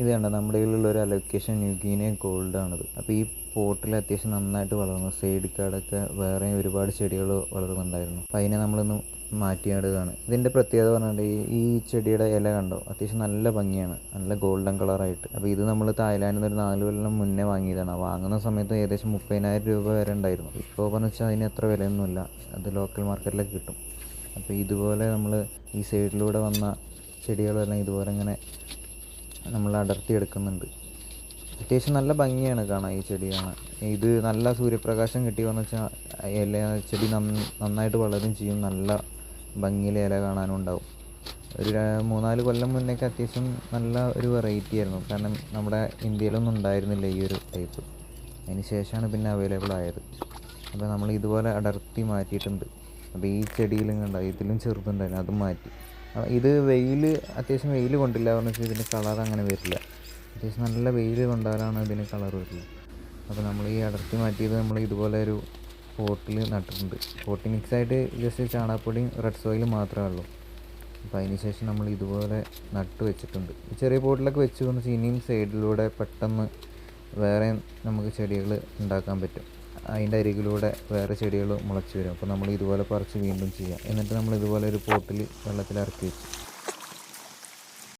ഇത് കണ്ട? നമ്മുടെ കയ്യിലുള്ള ഒരു അലൊക്കേഷൻ ന്യൂഗീനിയ ഗോൾഡ് ആണത്. അപ്പോൾ ഈ പോട്ടിൽ അത്യാവശ്യം നന്നായിട്ട് വളർന്നു. സൈഡ് കാടൊക്കെ വേറെ ഒരുപാട് ചെടികൾ വളർന്നുണ്ടായിരുന്നു. അപ്പോൾ അതിനെ നമ്മളൊന്ന് മാറ്റിയാടുകയാണ്. ഇതിന്റെ പ്രത്യേകത പറഞ്ഞാൽ ഈ ചെടിയുടെ ഇല കണ്ടോ? അത്യാവശ്യം നല്ല ഭംഗിയാണ്. നല്ല ഗോൾഡൻ കളറായിട്ട് അപ്പോൾ ഇത് നമ്മൾ തായ്ലാൻഡിൽ നിന്ന് ഒരു നാല് കൊല്ലം മുന്നേ വാങ്ങിയതാണ്. വാങ്ങുന്ന സമയത്ത് ഏകദേശം മുപ്പതിനായിരം രൂപ വരെ ഉണ്ടായിരുന്നു. ഇപ്പോൾ പറഞ്ഞു വെച്ചാൽ അതിന് അത്ര വിലയൊന്നുമില്ല. അത് ലോക്കൽ മാർക്കറ്റിലൊക്കെ കിട്ടും. അപ്പോൾ ഇതുപോലെ നമ്മൾ ഈ സൈഡിലൂടെ വന്ന ചെടികളെല്ലാം ഇതുപോലെ ഇങ്ങനെ നമ്മൾ അടർത്തി എടുക്കുന്നുണ്ട് അത്യാവശ്യം നല്ല ഭംഗിയാണ് കാണാൻ ഈ ചെടിയാണ് ഇത് നല്ല സൂര്യപ്രകാശം കിട്ടിയെന്ന് വെച്ചാൽ ഇല ചെടി നന്നായിട്ട് വളരും ചെയ്യും. നല്ല ഭംഗിയിൽ ഇല കാണാനും ഉണ്ടാവും ഒരു മൂന്നാൽ കൊല്ലം മുന്നേക്ക് അത്യാവശ്യം നല്ല ഒരു വെറൈറ്റി ആയിരുന്നു. കാരണം നമ്മുടെ ഇന്ത്യയിലൊന്നും ഉണ്ടായിരുന്നില്ല ഈ ഒരു ടൈപ്പ് അതിന് ശേഷമാണ് പിന്നെ അവൈലബിൾ ആയത്. അപ്പോൾ നമ്മൾ ഇതുപോലെ അടർത്തി മാറ്റിയിട്ടുണ്ട്. അപ്പോൾ ഈ ചെടിയിലും കണ്ട ഇതിലും ചെറുതുണ്ടായിരുന്നു. അതും മാറ്റി. ഇത് വെയിൽ അത്യാവശ്യം വെയിൽ കൊണ്ടില്ല. എന്ന് വെച്ചാൽ ഇതിന്റെ കളർ അങ്ങനെ വരില്ല. അത്യാവശ്യം നല്ല വെയിൽ കൊണ്ടാലാണ് ഇതിന് കളർ വരുന്നത്. അപ്പോൾ നമ്മൾ ഈ അടർത്തി മാറ്റിയത് നമ്മൾ ഇതുപോലെ ഒരു പോട്ടിൽ നട്ടിട്ടുണ്ട്. പോട്ടി മിക്സ് ആയിട്ട് ജസ്റ്റ് ചാണകപ്പൊടിയും റെഡ് സോയിലും മാത്രമേ ഉള്ളൂ. അപ്പോൾ അതിന് ശേഷം നമ്മൾ ഇതുപോലെ നട്ട് വെച്ചിട്ടുണ്ട്. ഈ ചെറിയ പോട്ടിലൊക്കെ വെച്ച് കൊണ്ട് ഇനിയും സൈഡിലൂടെ പെട്ടെന്ന് വേറെ നമുക്ക് ചെടികൾ ഉണ്ടാക്കാൻ പറ്റും. അതിന്റെ അരികിലൂടെ വേറെ ചെടികൾ മുളച്ച് വരും. അപ്പോൾ നമ്മൾ ഇതുപോലെ പറിച്ച് വീണ്ടും ചെയ്യാം. എന്നിട്ട് നമ്മൾ ഇതുപോലെ ഒരു പോട്ടിൽ വെള്ളത്തിൽ ഇറക്കി വെച്ചു